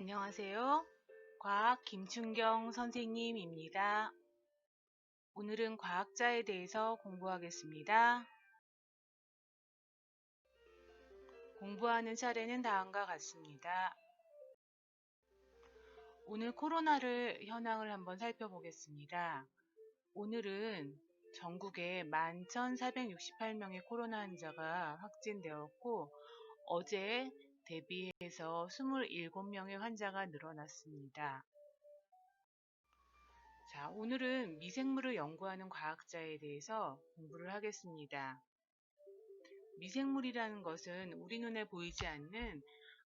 안녕하세요. 과학 김춘경 선생님입니다. 오늘은 과학자에 대해서 공부하겠습니다. 공부하는 차례는 다음과 같습니다. 오늘 코로나를 현황을 한번 살펴보겠습니다. 오늘은 전국에 11,468명의 코로나 환자가 확진되었고 어제 대비해서 27명의 환자가 늘어났습니다. 자, 오늘은 미생물을 연구하는 과학자에 대해서 공부를 하겠습니다. 미생물이라는 것은 우리 눈에 보이지 않는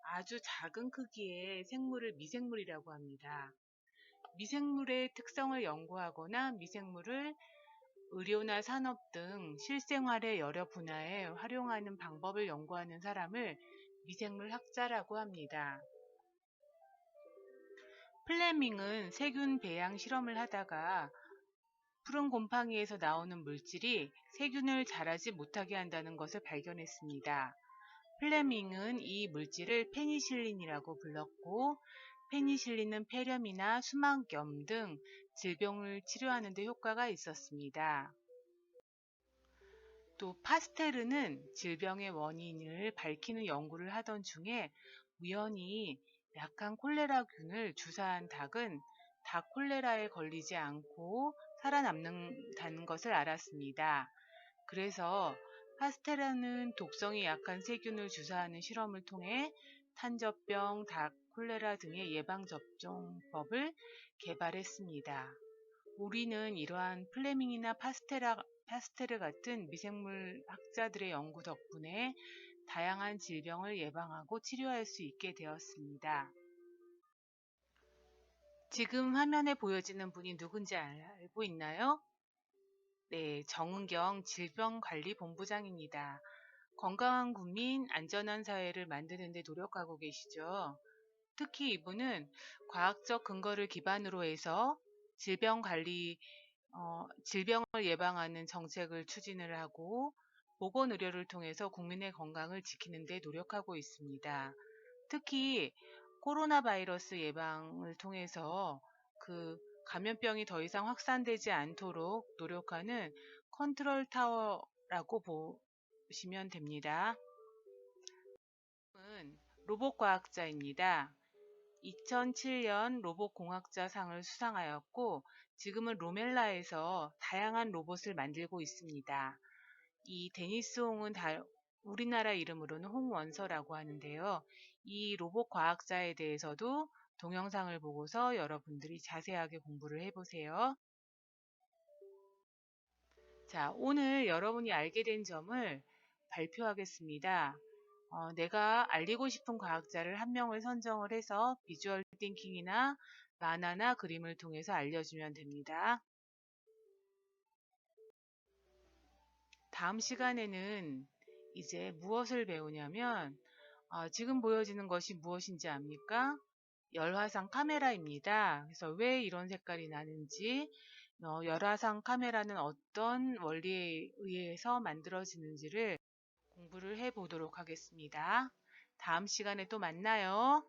아주 작은 크기의 생물을 미생물이라고 합니다. 미생물의 특성을 연구하거나 미생물을 의료나 산업 등 실생활의 여러 분야에 활용하는 방법을 연구하는 사람을 미생물 학자라고 합니다. 플레밍은 세균 배양 실험을 하다가 푸른 곰팡이에서 나오는 물질이 세균을 자라지 못하게 한다는 것을 발견했습니다. 플레밍은 이 물질을 페니실린이라고 불렀고 페니실린은 폐렴이나 수막염 등 질병을 치료하는 데 효과가 있었습니다. 또 파스테르는 질병의 원인을 밝히는 연구를 하던 중에 우연히 약한 콜레라균을 주사한 닭은 닭 콜레라에 걸리지 않고 살아남는다는 것을 알았습니다. 그래서 파스테르는 독성이 약한 세균을 주사하는 실험을 통해 탄저병, 닭 콜레라 등의 예방접종법을 개발했습니다. 우리는 이러한 플레밍이나 파스테라, 파스테르 같은 미생물 학자들의 연구 덕분에 다양한 질병을 예방하고 치료할 수 있게 되었습니다. 지금 화면에 보여지는 분이 누군지 알고 있나요? 네, 정은경 질병관리본부장입니다. 건강한 국민, 안전한 사회를 만드는 데 노력하고 계시죠. 특히 이분은 과학적 근거를 기반으로 해서 질병 관리, 어, 질병을 예방하는 정책을 추진을 하고 보건 의료를 통해서 국민의 건강을 지키는 데 노력하고 있습니다. 특히 코로나 바이러스 예방을 통해서 그 감염병이 더 이상 확산되지 않도록 노력하는 컨트롤 타워라고 보시면 됩니다. 로봇 과학자입니다. 2007년 로봇공학자상을 수상하였고 지금은 로멜라에서 다양한 로봇을 만들고 있습니다. 이 데니스 홍은 다, 우리나라 이름으로는 홍원서라고 하는데요. 이 로봇 과학자에 대해서도 동영상을 보고서 여러분들이 자세하게 공부를 해보세요. 자, 오늘 여러분이 알게 된 점을 발표하겠습니다. 어, 내가 알리고 싶은 과학자를 한 명을 선정을 해서 비주얼 띵킹이나 만화나 그림을 통해서 알려주면 됩니다. 다음 시간에는 이제 무엇을 배우냐면 어, 지금 보여지는 것이 무엇인지 압니까? 열화상 카메라입니다. 그래서 왜 이런 색깔이 나는지 어, 열화상 카메라는 어떤 원리에 의해서 만들어지는지를 공부를 해 보도록 하겠습니다. 다음 시간에 또 만나요.